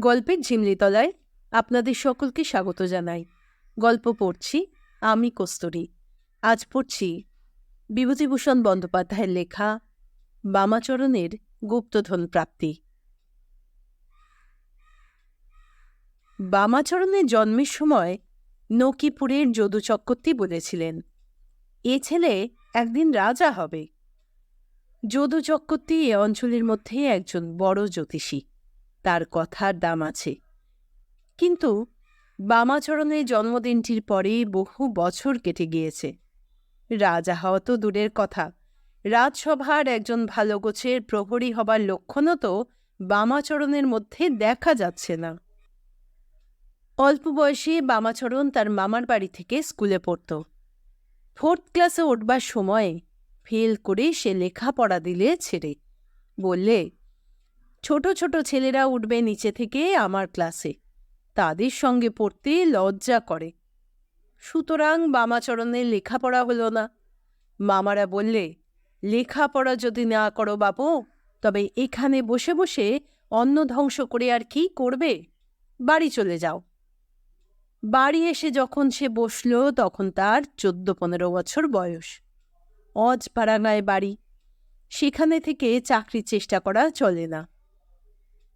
গল্পের ঝিমলিতলায় আপনাদের সকলকে স্বাগত জানাই। গল্প পড়ছি আমি কস্তুরী। আজ পড়ছি বিভূতিভূষণ বন্দ্যোপাধ্যায়ের লেখা বামাচরণের গুপ্তধন প্রাপ্তি। বামাচরণের জন্মের সময় নকিপুরের যদু চক্রবর্তী বলেছিলেন, এ ছেলে একদিন রাজা হবে। যদু চক্রবর্তী এ অঞ্চলের মধ্যে একজন বড় জ্যোতিষী। তার কথার দাম আছে। কিন্তু বামাচরণের জন্মদিনটির পরে বহু বছর কেটে গিয়েছে। রাজা হওয়া তো দূরের কথা। রাজসভার একজন ভালো গোছের প্রহরী হবার লক্ষণও তো বামাচরণের মধ্যে দেখা যাচ্ছে না। অল্প বয়সে বামাচরণ তার মামার বাড়ি থেকে স্কুলে পড়ত। ফোর্থ ক্লাসে উঠবার সময়ে ফেল করে সে লেখাপড়া দিলে ছেড়ে। বললে ছোট ছোট ছেলেরা উঠবে নিচে থেকে আমার ক্লাসে। তাদের সঙ্গে পড়তে লজ্জা করে। সুতরাং বামাচরণের লেখাপড়া হলো না। মামারা বললে, লেখাপড়া যদি না করো বাবু তবে এখানে বসে বসে অন্ন ধ্বংস করে আর কি করবে? বাড়ি চলে যাও। বাড়ি এসে যখন সে বসল, তখন তার চোদ্দ পনেরো বছর বয়স। অজপাড়াগায় বাড়ি। সেখানে থেকে চাকরির চেষ্টা করা চলে না।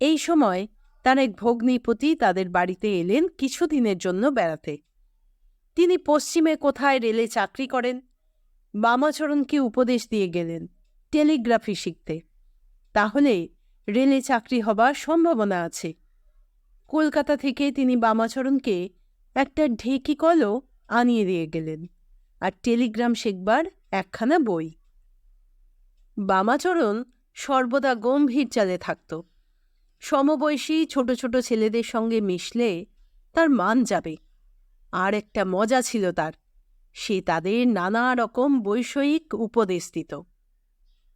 এই সময় তার এক ভগ্নীপতি তাদের বাড়িতে এলেন কিছুদিনের জন্য বেড়াতে। তিনি পশ্চিমে কোথায় রেলে চাকরি করেন? বামাচরণকে উপদেশ দিয়ে গেলেন? টেলিগ্রাফি শিখতে। তাহলে রেলে চাকরি হবার সম্ভাবনা আছে। কলকাতা থেকে তিনি বামাচরণকে একটা ঢেকি কলও আনিয়ে দিয়ে গেলেন আর টেলিগ্রাম শেখবার একখানা বই। বামাচরণ সর্বদা গম্ভীর চালে থাকত। সমবয়সী ছোট ছোট ছেলেদের সঙ্গে মিশলে তার মান যাবে। আর একটা মজা ছিল তার। সে তাদের নানা রকম বৈষয়িক উপদেশ দিত।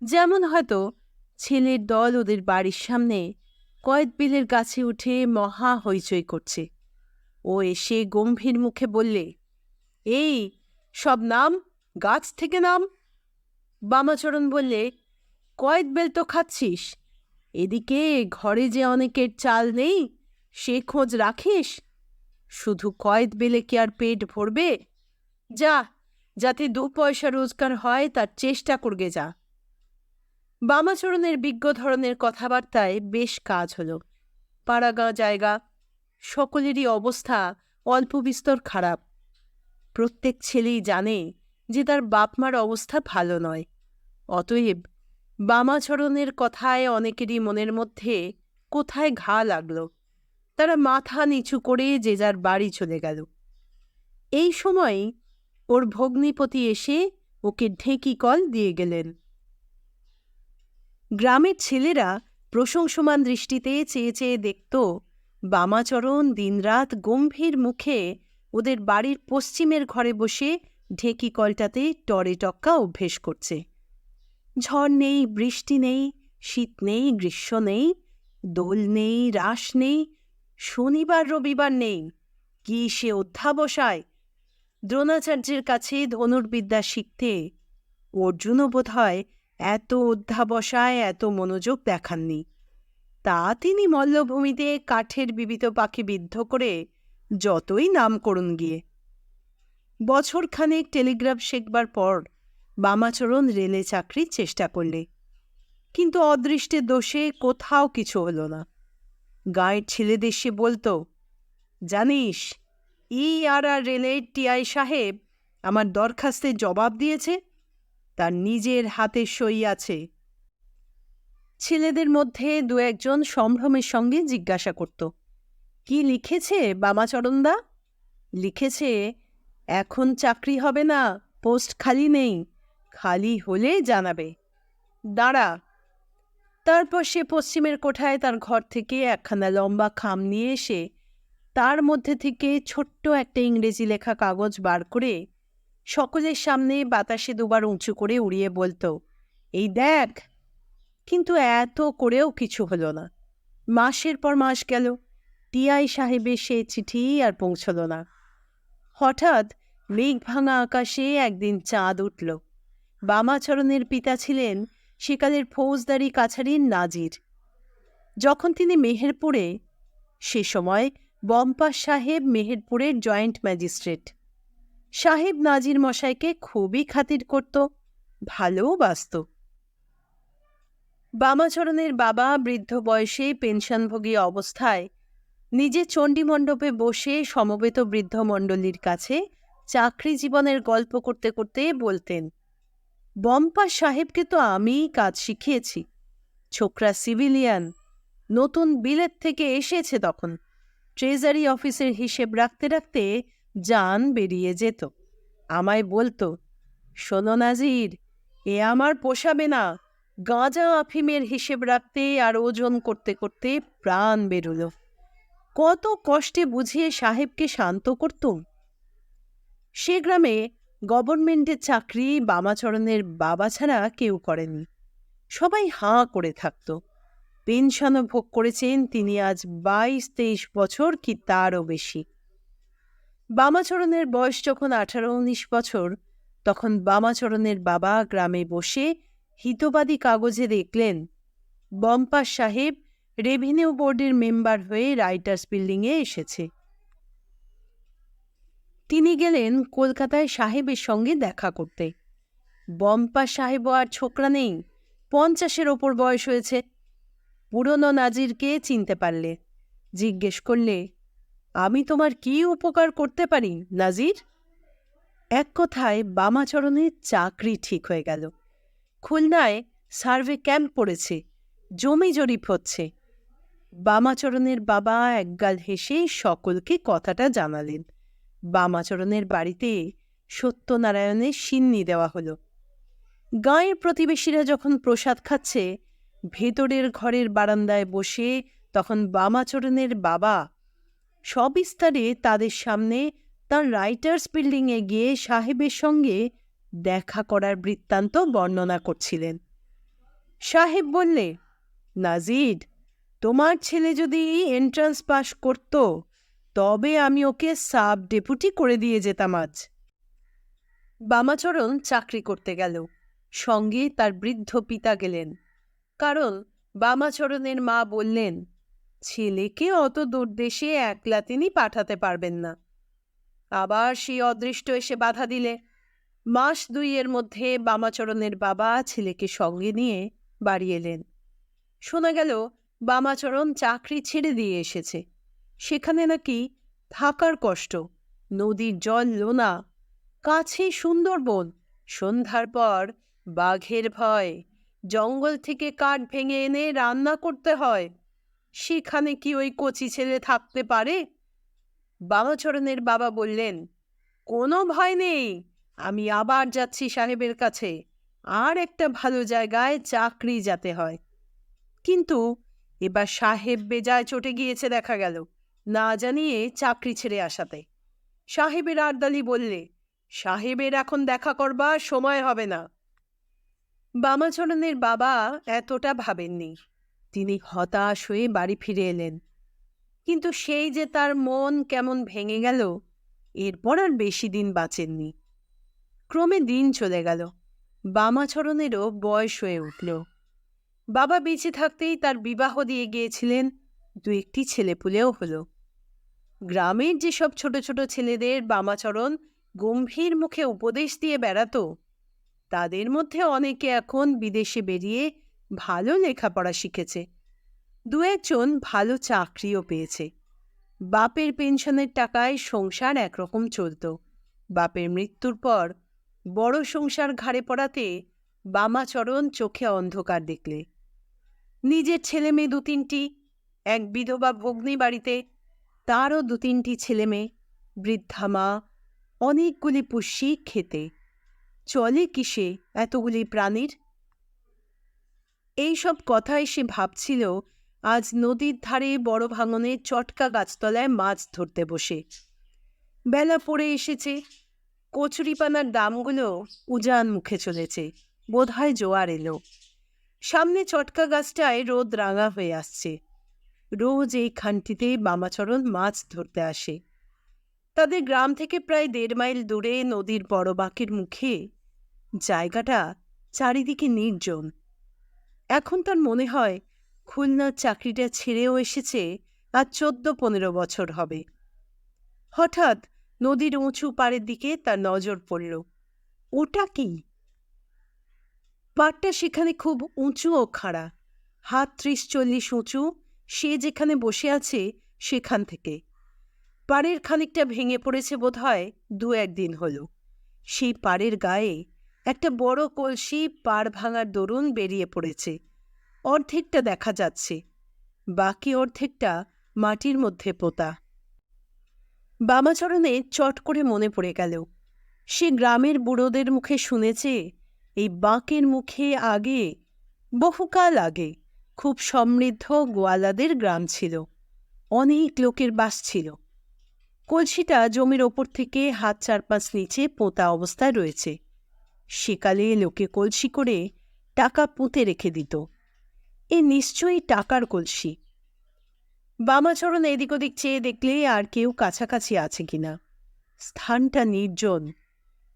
যেমন হয়তো ছেলের দল ওদের বাড়ির সামনে কয়েদ বিলের গাছে উঠে মহা হইচই করছে। ও এসে গম্ভীর মুখে বললে, এই, সব নাম, গাছ থেকে নাম? বামাচরণ বললে কয়েদ বেল তো খাচ্ছিস। এদিকে ঘরে যে অনেকের চাল নেই, সে খোঁজ রাখিস। শুধু কয়েদ বেলে কি আর পেট ভরবে? যা, যাতে দু পয়সা রোজগার হয় তার চেষ্টা করবে যা। বামাচরণের বিজ্ঞ ধরনের কথাবার্তায় বেশ কাজ হলো। পাড়াগাঁ জায়গা, সকলেরই অবস্থা অল্প বিস্তর খারাপ। প্রত্যেক ছেলেই জানে যে তার বাপমার অবস্থা ভালো নয়। অতএব বামাচরণের কথায় অনেকেরই মনের মধ্যে কোথায় ঘা লাগল। তারা মাথা নিচু করে যে যার বাড়ি চলে গেল। এই সময় ওর ভগ্নিপতি এসে ওকে ঢেঁকি কল দিয়ে গেলেন। গ্রামের ছেলেরা প্রশংসমান দৃষ্টিতে চেয়ে চেয়ে দেখত, বামাচরণ দিনরাত গম্ভীর মুখে ওদের বাড়ির পশ্চিমের ঘরে বসে ঢেকি কলটাতে টরে টক্কা অভ্যেস করছে। ঝড় নেই, বৃষ্টি নেই, শীত নেই, গ্রীষ্ম নেই, দোল নেই, রাস নেই, শনিবার, রবিবার নেই। কি সে অধ্যাবসায়? দ্রোণাচার্যের কাছে ধনুর্বিদ্যা শিখতে অর্জুনও বোধ হয় এত অধ্যাবসায়, এত মনোযোগ দেখাননি। তা তিনি মল্লভূমিতে কাঠের বিবিত পাখি বিদ্ধ করে যতই নাম করুন গিয়ে। বছরখানেক টেলিগ্রাফ শেখবার পর বামাচরণ রেলে চাকরির চেষ্টা করলে। কিন্তু অদৃষ্টের দোষে কোথাও কিছু হলো না। গাঁয়ের ছেলেদের সে বলতো, জানিস, ই আর আর রেলের টিআই সাহেব আমার দরখাস্তের জবাব দিয়েছে, তার নিজের হাতে সই আছে। ছেলেদের মধ্যে দু একজন সম্ভ্রমের সঙ্গে জিজ্ঞাসা করত, কি লিখেছে বামাচরণদা? লিখেছে, এখন চাকরি হবে না, পোস্ট খালি নেই। খালি হলে জানাবে। দাঁড়া। তারপর সে পশ্চিমের কোঠায় তার ঘর থেকে একখানা লম্বা খাম নিয়ে এসে তার মধ্যে থেকে ছোট্ট একটা ইংরেজি লেখা কাগজ বার করে সকলের সামনে বাতাসে দুবার উঁচু করে উড়িয়ে বলতো, এই দেখ। কিন্তু এত করেও কিছু হলো না। মাসের পর মাস গেল। টিআই সাহেবের সে চিঠি আর পৌঁছল না। হঠাৎ মেঘ ভাঙা আকাশে একদিন চাঁদ উঠল। বামাচরণের পিতা ছিলেন সেকালের ফৌজদারি কাছারির নাজির। যখন তিনি মেহেরপুরে, সে সময় বম্পা সাহেব মেহেরপুরের জয়েন্ট ম্যাজিস্ট্রেট। সাহেব নাজির মশাইকে খুবই খাতির করত, ভালোও বাসত বামাচরণের বাবা বৃদ্ধ বয়সে পেনশনভোগী অবস্থায় নিজে চণ্ডীমণ্ডপে বসে সমবেত বৃদ্ধ মণ্ডলীর কাছে চাকরি জীবনের গল্প করতে করতে বলতেন। বম্পা সাহেবকে তো আমিই কাজ শিখিয়েছি। ছোকরা সিভিলিয়ান, নতুন বিলেত থেকে এসেছে তখন। ট্রেজারি অফিসের হিসেব রাখতে রাখতে যান বেরিয়ে যেত। আমায় বলতো, শোনো নাজির, এ আমার পোষাবে না। গাঁজা আফিমের হিসেব রাখতে আর ওজন করতে করতে প্রাণ বেরোলো। কত কষ্টে বুঝিয়ে সাহেবকে শান্ত করতুম। সে গ্রামে গভর্নমেন্টের চাকরি বামাচরণের বাবা ছাড়া কেউ করেনি। সবাই হাঁ করে থাকত। পেনশনও ভোগ করেছেন তিনি আজ বাইশ তেইশ বছর কি তারও বেশি। বামাচরণের বয়স যখন আঠারো উনিশ বছর, তখন বামাচরণের বাবা গ্রামে বসে হিতবাদী কাগজে দেখলেন বম্পা সাহেব রেভিনিউ বোর্ডের মেম্বার হয়ে রাইটার্স বিল্ডিংয়ে এসেছে। গেলেন কলকাতায় সাহেবের সঙ্গে দেখা করতে। বম্পা সাহেব আর ছোকরা নেই, পঞ্চাশের ওপর বয়স হয়েছে। পুরনো নাজিরকে চিনতে পারলে, জিজ্ঞেস করলে, আমি তোমার কি উপকার করতে পারি, নাজির? এক কথায় বামাচরণের চাকরি ঠিক হয়ে গেল। খুলনায় সার্ভে ক্যাম্প পড়েছে, জমি জরিপ হচ্ছে। বামাচরণের বাবা একগাল হেসে সকলকে কথাটা জানালেন। বামাচরণের বাড়িতে সত্যনারায়ণের সিন্নি দেওয়া হলো। গাঁয়ের প্রতিবেশীরা যখন প্রসাদ খাচ্ছে, ভেতরের ঘরের বারান্দায় বসে তখন বামাচরণের বাবা সবিস্তারে তাদের সামনে তার রাইটার্স বিল্ডিংয়ে গিয়ে সাহেবের সঙ্গে দেখা করার বৃত্তান্ত বর্ণনা করছিলেন। সাহেব বললে নাজিদ তোমার ছেলে যদি এন্ট্রান্স পাস করত তবে আমি ওকে সাব ডেপুটি করে দিয়ে যেতাম আজ। বামাচরণ চাকরি করতে গেল। সঙ্গে তার বৃদ্ধ পিতা গেলেন। কারণ বামাচরণের মা বললেন, ছেলেকে অত দূর দেশে একলা তিনি পাঠাতে পারবেন না। আবার সেই অদৃষ্ট এসে বাধা দিলে। মাস দুইয়ের মধ্যে বামাচরণের বাবা ছেলেকে সঙ্গে নিয়ে বাড়ি এলেন। শোনা গেল, বামাচরণ চাকরি ছেড়ে দিয়ে এসেছে। সেখানে নাকি থাকার কষ্ট। নদীর জল লোনা কাছে সুন্দরবন। সন্ধ্যার পর বাঘের ভয়, জঙ্গল থেকে কাঠ ভেঙে এনে রান্না করতে হয়। সেখানে কি ওই কচি ছেলে থাকতে পারে? বামাচরণের বাবা বললেন, কোনো ভয় নেই, আমি আবার যাচ্ছি সাহেবের কাছে। আর একটা ভালো জায়গায় চাকরি যাতে হয়। কিন্তু এবার সাহেব বেজায় চটে গিয়েছে দেখা গেল। না জানিয়ে চাকরি ছেড়ে আসাতে। সাহেবের আরদালি বললে, সাহেবের এখন দেখা করবার সময় হবে না। বামাচরণের বাবা এতটা ভাবেননি। তিনি হতাশ হয়ে বাড়ি ফিরে এলেন। কিন্তু সেই যে তার মন কেমন ভেঙে গেল, এরপর আর বেশি দিন বাঁচেননি। ক্রমে দিন চলে গেল। বামাচরণেরও বয়স হয়ে উঠল। বাবা বেঁচে থাকতেই তার বিবাহ দিয়ে গিয়েছিলেন দু একটি ছেলেপুলেও হলো। গ্রামের যেসব ছোট ছোট ছেলেদের বামাচরণ গম্ভীর মুখে উপদেশ দিয়ে বেড়াত, তাদের মধ্যে অনেকে এখন বিদেশে বেরিয়ে ভালো লেখাপড়া শিখেছে। দু একজন ভালো চাকরিও পেয়েছে। বাপের পেনশনের টাকায় সংসার একরকম চলত। বাপের মৃত্যুর পর বড় সংসার ঘাড়ে পড়াতে বামাচরণ চোখে অন্ধকার দেখলে। নিজের ছেলে মেয়ে দু তিনটি এক বিধবা ভগ্নী বাড়িতে তারও দু তিনটি ছেলে মেয়ে বৃদ্ধা মা, অনেকগুলি পুষ্যি খেতে। চলে কিসে এতগুলি প্রাণীর? এইসব কথাই সে ভাবছিল, আজ নদীর ধারে বড় ভাঙনে চটকা গাছতলায় মাছ ধরতে বসে। বেলা পড়ে এসেছে, কচুরিপানার দামগুলো উজান মুখে চলেছে, বোধহয় জোয়ার এলো। সামনে চটকা গাছটায় রোদ রাঙা হয়ে আসছে। রোজ এই খানটিতে বামাচরণ মাছ ধরতে আসে। তাদের গ্রাম থেকে প্রায় দেড় মাইল দূরে নদীর বড় বাঁকের মুখে জায়গাটা চারিদিকে নির্জন। এখন তার মনে হয় খুলনার চাকরিটা ছেড়েও এসেছে আর চোদ্দ পনেরো বছর হবে। হঠাৎ নদীর উঁচু পাড়ের দিকে তার নজর পড়ল। ওটা কি? পাড়টা সেখানে খুব উঁচু ও খাড়া, হাত ত্রিশ চল্লিশ উঁচু সে যেখানে বসে আছে, সেখান থেকে। পাড়ের খানিকটা ভেঙে পড়েছে বোধহয় দু একদিন হল। সেই পাড়ের গায়ে একটা বড় কলসি পাড় ভাঙার দরুন বেরিয়ে পড়েছে। অর্ধেকটা দেখা যাচ্ছে, বাকি অর্ধেকটা মাটির মধ্যে পোতা। বামাচরণে চট করে মনে পড়ে গেল, সে গ্রামের বুড়োদের মুখে শুনেছে, এই বাঁকের মুখে আগে, বহুকাল আগে খুব সমৃদ্ধ গোয়ালাদের গ্রাম ছিল। অনেক লোকের বাস ছিল। কলসিটা জমির ওপর থেকে হাত চার পাঁচ নিচে পোঁতা অবস্থায় রয়েছে। সেকালে লোকে কলসি করে টাকা পুঁতে রেখে দিত। এ নিশ্চয়ই টাকার কলসি। বামাচরণ এদিক ওদিক চেয়ে দেখলে আর কেউ কাছাকাছি আছে কিনা। স্থানটা নির্জন।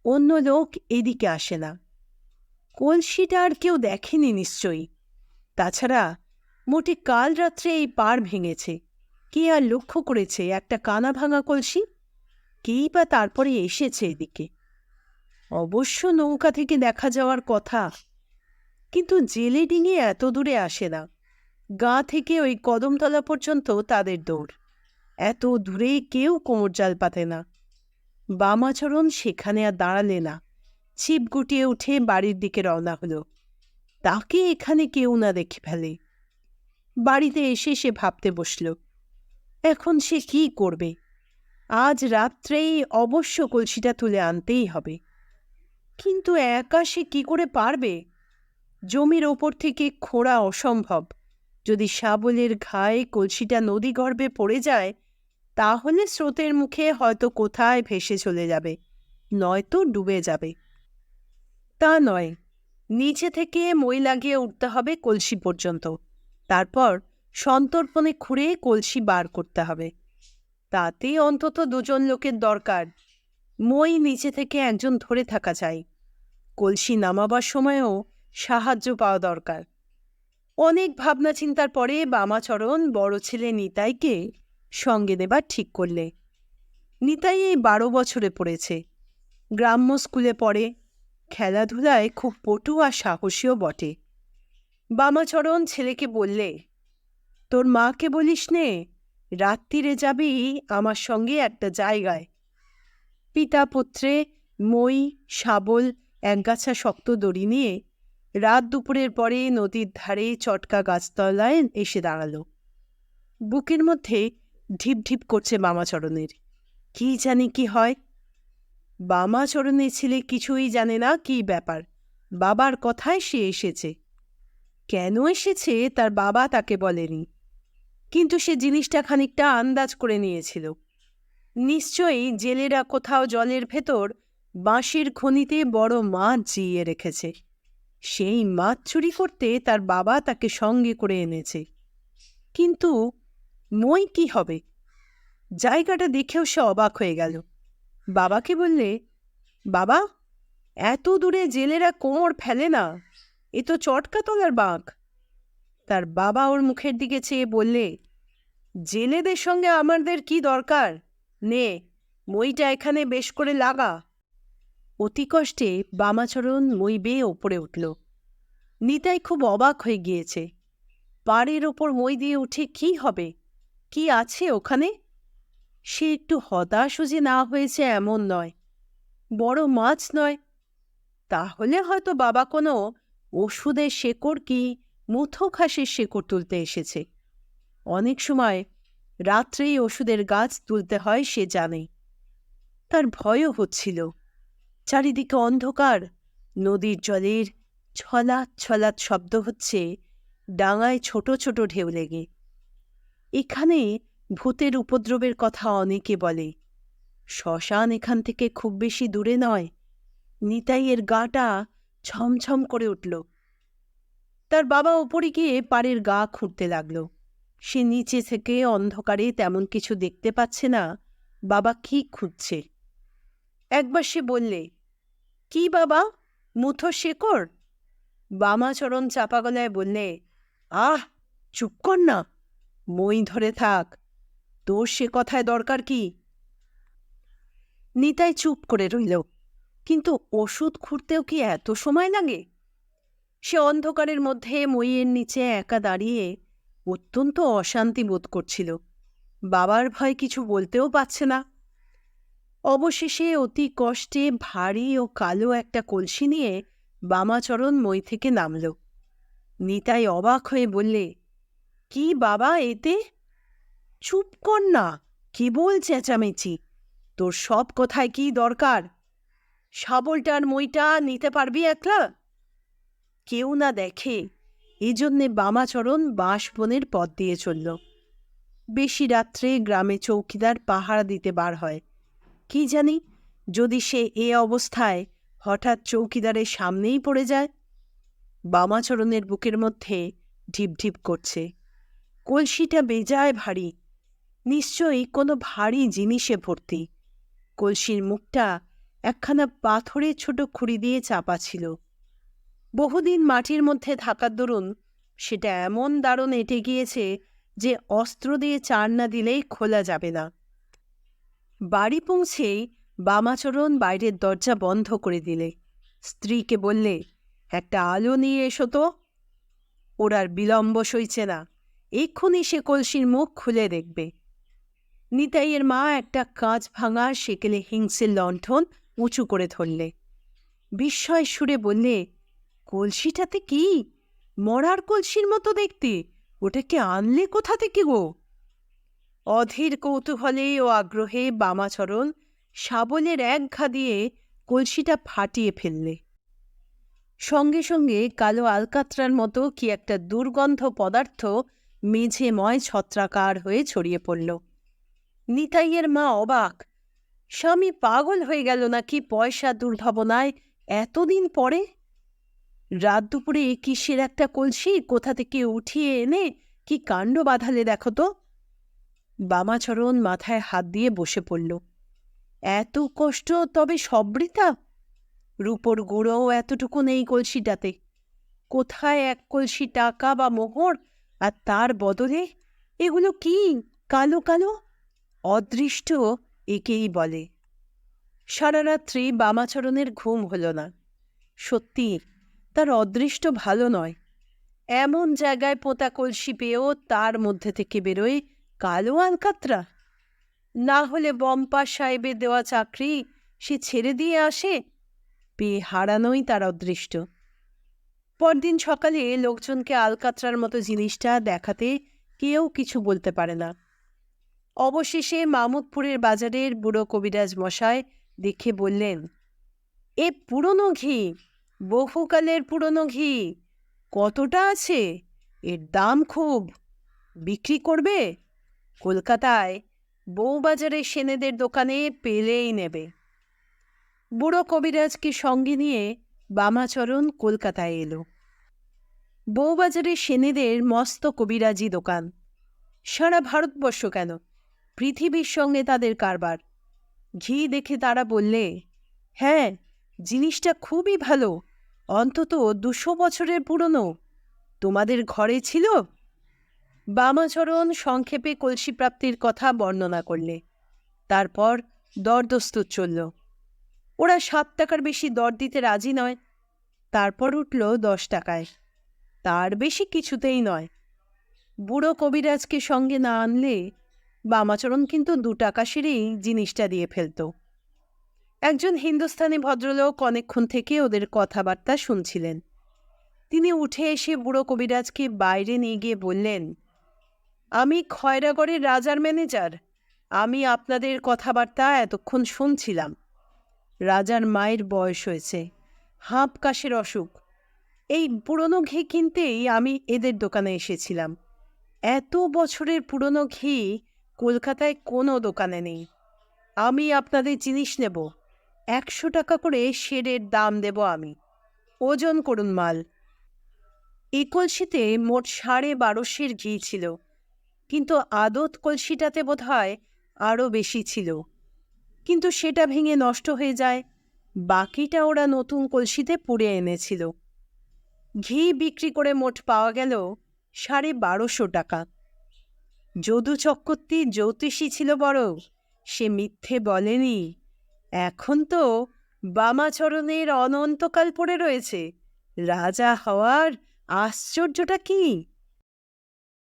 অন্য লোক এদিকে আসে না। কলসিটা আর কেউ দেখেনি নিশ্চয়ই। তাছাড়া মোটে কাল রাত্রে এই পার ভেঙেছে। কে আর লক্ষ্য করেছে একটা কানা ভাঙা কলসি? কেই বা তারপরে এসেছে এদিকে? অবশ্য নৌকা থেকে দেখা যাওয়ার কথা, কিন্তু জেলে ডিঙে এত দূরে আসে না। গা থেকে ওই কদমতলা পর্যন্ত তাদের দৌড়। এত দূরে কেউ কোমর জাল পাতে না। বামাচরণ সেখানে আর দাঁড়ালে না। ছিপ গুটিয়ে উঠে বাড়ির দিকে রওনা হলো। তাকে এখানে কেউ না দেখে ফেলে। বাড়িতে এসে সে ভাবতে বসল, এখন সে কি করবে? আজ রাত্রেই অবশ্য কলসিটা তুলে আনতেই হবে। কিন্তু একা সে কি করে পারবে? জমির ওপর থেকে খোঁড়া অসম্ভব। যদি শাবলের ঘায়ে কলসিটা নদী গর্ভে পড়ে যায়, তাহলে স্রোতের মুখে হয়তো কোথায় ভেসে চলে যাবে, নয়তো ডুবে যাবে। তা নয়। নিচে থেকে মই লাগিয়ে উঠতে হবে কলসি পর্যন্ত। তারপর সন্তর্পণে খুঁড়ে কলসি বার করতে হবে। তাতে অন্তত দুজন লোকের দরকার। মই নিচে থেকে একজন ধরে থাকা চাই কলসি নামাবার সময়ও সাহায্য পাওয়া দরকার। অনেক ভাবনা চিন্তার পরে বামাচরণ বড় ছেলে নিতাইকে সঙ্গে দেবার ঠিক করলে। নিতাই এই বারো বছরে পড়েছে। গ্রাম্য স্কুলে পড়ে। খেলাধুলায় খুব পটু আর সাহসীও বটে। বামাচরণ ছেলেকে বললে, তোর মাকে বলিস নে রাত্রিরে যাবি আমার সঙ্গে একটা জায়গায়। পিতা পুত্রে, মই, শাবল, একগাছা শক্ত দড়ি নিয়ে রাত দুপুরের পরে নদীর ধারে চটকা গাছতলায় এসে দাঁড়াল। বুকের মধ্যে ঢিপ ঢিপ করছে বামাচরণের। কি জানি কি হয় বামাচরণের ছেলে কিছুই জানে না কি ব্যাপার। বাবার কথায় সে এসেছে। কেন এসেছে তার বাবা তাকে বলেনি। কিন্তু সে জিনিসটা খানিকটা আন্দাজ করে নিয়েছিল। নিশ্চয়ই জেলেরা কোথাও জলের ভেতর বাঁশের খনিতে বড় মাছ জিইয়ে রেখেছে। সেই মাছ চুরি করতে তার বাবা তাকে সঙ্গে করে এনেছে। কিন্তু মই কি হবে? জায়গাটা দেখেও সে অবাক হয়ে গেল। বাবাকে বললে, বাবা, এত দূরে জেলেরা কোমর ফেলে না, এ তো চটকা তোলার বাঁক। তার বাবা ওর মুখের দিকে চেয়ে বললে, জেলেদের সঙ্গে আমাদের কি দরকার? নে, মইটা এখানে বেশ করে লাগা। অতি কষ্টে বামাচরণ মই বেয়ে ওপরে উঠল। নিতাই খুব অবাক হয়ে গিয়েছে। পাড়ের ওপর মই দিয়ে উঠে কি হবে? কি আছে ওখানে? সে একটু হতাশও যে না হয়েছে এমন নয়, বড় মাছ নয়। তাহলে হয়তো বাবা কোনো ওষুধের শেকড় কি মুথো ঘাসের শেকড় তুলতে এসেছে। অনেক সময় রাত্রেই ওষুধের গাছ তুলতে হয় সে জানে। তার ভয়ও হচ্ছিল। চারিদিকে অন্ধকার, নদীর জলের ছলাৎ ছলাৎ শব্দ হচ্ছে, ডাঙায় ছোট ছোট ঢেউ লেগে। এখানে ভূতের উপদ্রবের কথা অনেকে বলে। শ্মশান এখান থেকে খুব বেশি দূরে নয়। নিতাইয়ের গাটা ছমছম করে উঠল। তার বাবা ওপরে গিয়ে পাড়ের গা খুঁড়তে লাগল। সে নিচে থেকে অন্ধকারে তেমন কিছু দেখতে পাচ্ছে না। বাবা কি খুঁজছে? একবার সে বললে, কি বাবা? মুথো শেকড়? বামাচরণ চাপা গলায় বললে, আহ, চুপ কর না। মই ধরে থাক। তোর সে কথায় দরকার কি? নিতাই চুপ করে রইল। কিন্তু ওষুধ খুঁড়তেও কি এত সময় লাগে? সে অন্ধকারের মধ্যে মইয়ের নিচে একা দাঁড়িয়ে অত্যন্ত অশান্তি বোধ করছিল। বাবার ভয় কিছু বলতেও পারছে না। অবশেষে অতি কষ্টে ভারী ও কালো একটা কলসি নিয়ে বামাচরণ মই থেকে নামল। নিতাই অবাক হয়ে বললে, কি বাবা এতে? চুপ কর না কেবল চেঁচামেচি? তোর সব কথায় কি দরকার? শাবলটার মইটা নিতে পারবি একলা? কেউ না দেখে এজন্যে বামাচরণ বাঁশবনের পথ দিয়ে চলল। বেশি রাত্রে গ্রামে চৌকিদার পাহারা দিতে বার হয়। কি জানি, যদি সে এ অবস্থায় হঠাৎ চৌকিদারের সামনেই পড়ে যায়? বামাচরণের বুকের মধ্যে ঢিপঢিপ করছে। কলসিটা বেজায় ভারী। নিশ্চয়ই কোনো ভারী জিনিসে ভর্তি। কলসির মুখটা একখানা পাথরের ছোট খুঁড়ি দিয়ে চাপা ছিল। বহুদিন মাটির মধ্যে থাকার দরুন সেটা এমন দারুণ এঁটে গিয়েছে যে অস্ত্র দিয়ে চার না দিলেই খোলা যাবে না। বাড়ি পৌঁছেই বামাচরণ বাইরের দরজা বন্ধ করে দিলে। স্ত্রীকে বললে, একটা আলো নিয়ে এসো তো। ওর আর বিলম্ব সইছে না। এক্ষুনি সে কলসির মুখ খুলে দেখবে। নিতাইয়ের মা একটা কাঁচ ভাঙা সেকেলে হিংসের লণ্ঠন উঁচু করে ধরলে। বিস্ময় সুরে বললে, কলসিটাতে কি? মরার কলসির মতো দেখতে। ওটাকে আনলে কোথা থেকে গো? অধীর কৌতূহলে ও আগ্রহে বামাচরণ শাবলের এক ঘা দিয়ে কলসিটা ফাটিয়ে ফেললে। সঙ্গে সঙ্গে কালো আলকাত্রার মতো কি একটা দুর্গন্ধ পদার্থ মেঝে ময় ছত্রাকার হয়ে ছড়িয়ে পড়ল। নিতাইয়ের মা অবাক। স্বামী পাগল হয়ে গেল নাকি পয়সা দুর্ভাবনায় এতদিন পরে? রাত দুপুরে কিসের একটা কলসি? কোথা থেকে উঠিয়ে এনে কি কাণ্ড বাঁধালে দেখো তো? বামাচরণ মাথায় হাত দিয়ে বসে পড়ল। এত কষ্ট তবে সবৃতা রূপর গুঁড়োও এতটুকু নেই কলসিটাতে। কোথায় এক কলসি টাকা বা মোহর আর তার বদলে এগুলো কি? কালো কালো? অদৃষ্ট একেই বলে। সারারাত্রি বামাচরণের ঘুম হল না। সত্যি, তার অদৃষ্ট ভালো নয়। এমন জায়গায় পোতা কলসি পেয়েও তার মধ্যে থেকে বেরোয় কালো আলকাত্রা। না হলে বম্পা সাহেবের দেওয়া চাকরি সে ছেড়ে দিয়ে আসে, পেয়ে হারানোই তার অদৃষ্ট। পরদিন সকালে লোকজনকে আলকাত্রার মতো জিনিসটা দেখাতে কেউ কিছু বলতে পারে না। অবশেষে মামুদপুরের বাজারের বুড়ো কবিরাজ মশায় দেখে বললেন, এ পুরনো ঘি, বহুকালের পুরনো ঘি, কতটা আছে? এর দাম খুব। বিক্রি করবে? কলকাতায় বউবাজারে সেনেদের দোকানে পেলেই নেবে। বুড়ো কবিরাজকে সঙ্গে নিয়ে বামাচরণ কলকাতায় এলো। বউবাজারে সেনেদের মস্ত কবিরাজি দোকান। সারা ভারতবর্ষ কেন? পৃথিবীর সঙ্গে তাদের কারবার। ঘি দেখে তারা বললে হ্যাঁ জিনিসটা খুবই ভালো। অন্তত দুশো বছরের পুরনো। তোমাদের ঘরে ছিল? বামাচরণ সংক্ষেপে কলসি প্রাপ্তির কথা বর্ণনা করলে। তারপর দরদস্তুর চলল। ওরা সাত টাকার বেশি দর দিতে রাজি নয়। তারপর উঠল দশ টাকায়। তার বেশি কিছুতেই নয়। বুড়ো কবিরাজকে সঙ্গে না আনলে বামাচরণ কিন্তু দু টাকা সেরেই জিনিসটা দিয়ে ফেলত। একজন হিন্দুস্তানি ভদ্রলোক অনেকক্ষণ থেকে ওদের কথাবার্তা শুনছিলেন। তিনি উঠে এসে বুড়ো কবিরাজকে বাইরে নিয়ে গিয়ে বললেন, আমি খয়রাগড়ের রাজার ম্যানেজার। আমি আপনাদের কথাবার্তা এতক্ষণ শুনছিলাম। রাজার মায়ের বয়স হয়েছে, হাঁপ কাশের অসুখ। এই পুরনো ঘি কিনতেই আমি এদের দোকানে এসেছিলাম। এত বছরের পুরনো ঘি কলকাতায় কোনো দোকানে নেই। আমি আপনাদের জিনিস নেব। একশো টাকা করে শেডের দাম দেব আমি। ওজন করুন মাল। এই কলসিতে মোট সাড়ে বারোশের ঘি ছিল, কিন্তু আদত কলসিটাতে বোধ হয় আরও বেশি ছিল। কিন্তু সেটা ভেঙে নষ্ট হয়ে যায়। বাকিটা ওরা নতুন কলসিতে পুড়ে এনেছিল। ঘি বিক্রি করে মোট পাওয়া গেল সাড়ে বারোশো টাকা। যদু চক্রবর্তী জ্যোতিষী ছিল বড়। সে মিথ্যে বলেনি। এখন তো বামাচরণের অনন্তকাল পড়ে রয়েছে। রাজা হওয়ার আশ্চর্যটা কি?